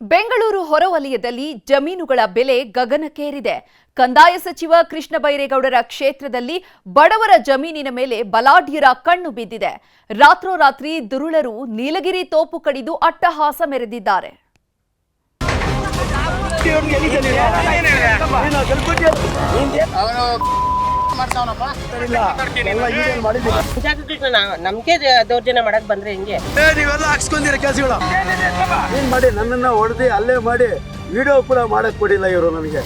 ಬೆಂಗಳೂರು ಹೊರವಲಯದಲ್ಲಿ ಜಮೀನುಗಳ ಬೆಲೆ ಗಗನಕ್ಕೇರಿದೆ. ಕಂದಾಯ ಸಚಿವ ಕೃಷ್ಣ ಬೈರೇಗೌಡರ ಕ್ಷೇತ್ರದಲ್ಲಿ ಬಡವರ ಜಮೀನಿನ ಮೇಲೆ ಬಲಾಢ್ಯರ ಕಣ್ಣು ಬಿದ್ದಿದೆ. ರಾತ್ರೋರಾತ್ರಿ ದುರುಳರು ನೀಲಗಿರಿ ತೋಪು ಕಡಿದು ಅಟ್ಟಹಾಸ ಮೆರೆದಿದ್ದಾರೆ. ನಮ್ಗೆ ದೌರ್ಜನ್ಯ ಮಾಡಕ್ ಬಂದ್ರೆ ಹೆಂಗೆ? ನೀವೆಲ್ಲ ಹಾಕ್ಸ್ಕೊಂಡಿರ ಕೆಲಸಗಳು? ಏನ್ ಮಾಡಿ ನನ್ನನ್ನ ಹೊಡೆದಿ ಅಲ್ಲೇ ಮಾಡಿ ವಿಡಿಯೋ ಕೂಡ ಮಾಡಕ್ ಕೊಡಿಲ್ಲ ಇವರು ನಮಗೆ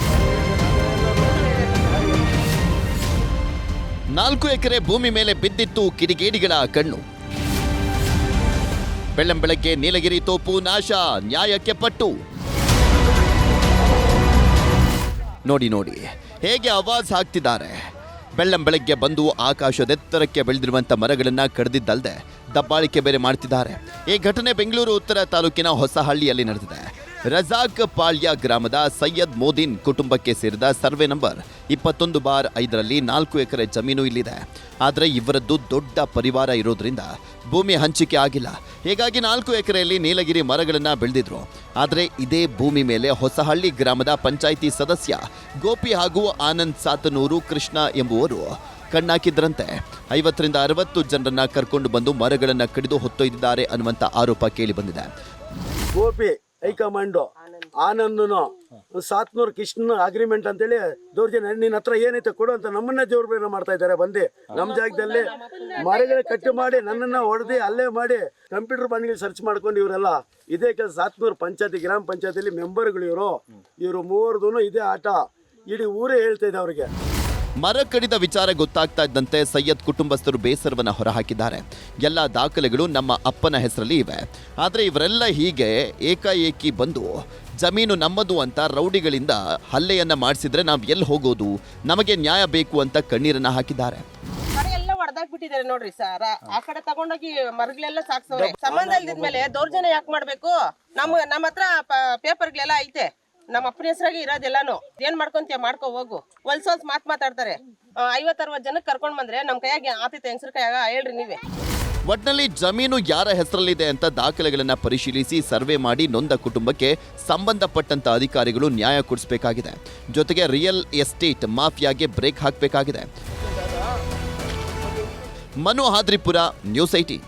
ನಾಲ್ಕು ಎಕರೆ ಭೂಮಿ ಮೇಲೆ ಬಿದ್ದಿತ್ತು ಕಿಡಿಗೇಡಿಗಳ ಕಣ್ಣು. ಬೆಳ್ಳಂಬೆಳಗ್ಗೆ ನೀಲಗಿರಿ ತೋಪು ನಾಶ ನ್ಯಾಯಕ್ಕೆ ಪಟ್ಟು. ನೋಡಿ ನೋಡಿ ಹೇಗೆ ಅವಾಜ್ ಹಾಕ್ತಿದ್ದಾರೆ. ಬೆಳ್ಳಂಬೆಳಗ್ಗೆ ಬಂದು ಆಕಾಶದೆತ್ತರಕ್ಕೆ ಬೆಳೆದಿರುವಂಥ ಮರಗಳನ್ನು ಕಡಿದಿದ್ದಲ್ಲದೆ ದಬ್ಬಾಳಿಕೆ ಬೇರೆ ಮಾಡ್ತಿದ್ದಾರೆ. ಈ ಘಟನೆ ಬೆಂಗಳೂರು, ಉತ್ತರ ತಾಲೂಕಿನ ಹೊಸಹಳ್ಳಿಯಲ್ಲಿ ನಡೆದಿದೆ. ರಜಾಕ್ ಪಾಳ್ಯ ಗ್ರಾಮದ ಸೈಯದ್ ಮೋದಿನ್ ಕುಟುಂಬಕ್ಕೆ ಸೇರಿದ ಸರ್ವೆ ನಂಬರ್ ಇಪ್ಪತ್ತೊಂದು ಬಾರ್ ಐದರಲ್ಲಿ ನಾಲ್ಕು ಎಕರೆ ಜಮೀನು ಇಲ್ಲಿದೆ. ಆದರೆ ಇವರದ್ದು ದೊಡ್ಡ ಪರಿವಾರ ಇರೋದ್ರಿಂದ ಭೂಮಿ ಹಂಚಿಕೆ ಆಗಿಲ್ಲ. ಹೀಗಾಗಿ ನಾಲ್ಕು ಎಕರೆಯಲ್ಲಿ ನೀಲಗಿರಿ ಮರಗಳನ್ನು ಬೆಳೆದಿದ್ರು. ಆದರೆ ಇದೇ ಭೂಮಿ ಮೇಲೆ ಹೊಸಹಳ್ಳಿ ಗ್ರಾಮದ ಪಂಚಾಯಿತಿ ಸದಸ್ಯ ಗೋಪಿ ಹಾಗೂ ಆನಂದ್ ಸಾತನೂರು ಕೃಷ್ಣ ಎಂಬುವರು ಕಣ್ಣಾಕಿದ್ರಂತೆ. ಐವತ್ತರಿಂದ ಅರವತ್ತು ಜನರನ್ನ ಕರ್ಕೊಂಡು ಬಂದು ಮರಗಳನ್ನು ಕಡಿದು ಹೊತ್ತೊಯ್ದಿದ್ದಾರೆ ಅನ್ನುವಂಥ ಆರೋಪ ಕೇಳಿ ಬಂದಿದೆ. Gopi high command. ಆನಂದನು. Sathnur Krishna agreement ಅಂತೇಳಿ ದೌರ್ಜನ್ಯ ನಿನ್ನ ಹತ್ರ ಏನೈತೆ ಕೊಡು ಅಂತ ನಮ್ಮನ್ನ ಜೋರ್ಬೇನ ಮಾಡ್ತಾ ಇದ್ದಾರೆ ಬಂದು. ನಮ್ಮ ಜಾಗದಲ್ಲಿ ಮರಗಳ ಕಟ್ಟು ಮಾಡಿ ನನ್ನನ್ನ ಹೊಡೆದು ಅಲ್ಲೇ ಮಾಡಿ ಕಂಪ್ಯೂಟರ್ ಬಂದ್ಗಳು ಸರ್ಚ್ ಮಾಡ್ಕೊಂಡು ಇವರೆಲ್ಲ. ಇದೇ ಕೆಲಸ ಸಾತ್ನೂರು ಪಂಚಾಯತಿ ಗ್ರಾಮ ಪಂಚಾಯತಿಲಿ ಮೆಂಬರ್ಗಳು ಇವರು. ಇವರು ಮೂವರ್ದು ಇದೇ ಆಟ. ಇಡೀ ಊರೇ ಹೇಳ್ತಾ ಇದೆ ಅವ್ರಿಗೆ. ಮರ ಕಡಿದ ವಿಚಾರ ಗೊತ್ತಾಗ್ತಾ ಇದ್ದಂತೆ ಸೈಯದ್ ಕುಟುಂಬಸ್ಥರು ಬೇಸರವನ್ನ ಹೊರಹಾಕಿದ್ದಾರೆ. ಎಲ್ಲ ದಾಖಲೆಗಳು ನಮ್ಮ ಅಪ್ಪನ ಹೆಸರಲ್ಲಿ ಇವೆ. ಆದರೆ ಇವರೆಲ್ಲ ಹೀಗೆ ಏಕಾಏಕಿ ಬಂದು ಜಮೀನು ನಮ್ಮದು ಅಂತ ರೌಡಿಗಳಿಂದ ಹಲ್ಲೆಯನ್ನ ಮಾಡಿಸಿದ್ರೆ ನಾವು ಎಲ್ಲಿ ಹೋಗೋದು? ನಮಗೆ ನ್ಯಾಯ ಬೇಕು ಅಂತ ಕಣ್ಣೀರನ್ನ ಹಾಕಿದ್ದಾರೆ. ಬಿಟ್ಟಿದ್ದಾರೆ ನೋಡ್ರಿ ಸರ್. ಆ ಕಡೆ ತಗೊಂಡೋಗಿ ಮರಗಳೆಲ್ಲ ಸಾಕ್ಸವ್ರೆ. ಸಂಬಂಧ ಇಲ್ದಿದ್ಮೇಲೆ ದೌರ್ಜನ್ಯ ಯಾಕೆ ಮಾಡ್ಬೇಕು? ನಮ್ ನಮ್ಮ ಹತ್ರ ಪೇಪರ್ಗಳೆಲ್ಲ ಐತೆ. ನಮ್ಮ ಅಪ್ಪನ ಹೆಸರಾಗಿ ಇರೋದೆಲ್ಲಾನು. ಏನ್ ಮಾಡ್ಕೊಂತೀಯ? ಮಾಡ್ಕೊ, ಹೋಗು. ಹೊಲ್ಸೋಲ್ಸ್ ಮಾತ್ ಮಾತಾಡ್ತಾರೆ. ಐವತ್ ಜನಕ್ಕೆ ಕರ್ಕೊಂಡ್ ಬಂದ್ರೆ ನಮ್ ಕೈಯಾಗೆ ಆತಿತ್ತು ಹೆಂಗಸ್ರ ಕೈಯಾಗ ಹೇಳ್ರಿ ನೀವೇ. ಒಟ್ನಲ್ಲಿ ಜಮೀನು ಯಾರ ಹೆಸರಲ್ಲಿದೆ ಅಂತ ದಾಖಲೆಗಳನ್ನ ಪರಿಶೀಲಿಸಿ ಸರ್ವೆ ಮಾಡಿ ನೊಂದ ಕುಟುಂಬಕ್ಕೆ ಸಂಬಂಧಪಟ್ಟಂತ ಅಧಿಕಾರಿಗಳು ನ್ಯಾಯ ಕೊಡಿಸಬೇಕಾಗಿದೆ. ಜೊತೆಗೆ ರಿಯಲ್ ಎಸ್ಟೇಟ್ ಮಾಫಿಯಾಗೆ break ಹಾಕಬೇಕಾಗಿದೆ. Manu Hadripura, news IT.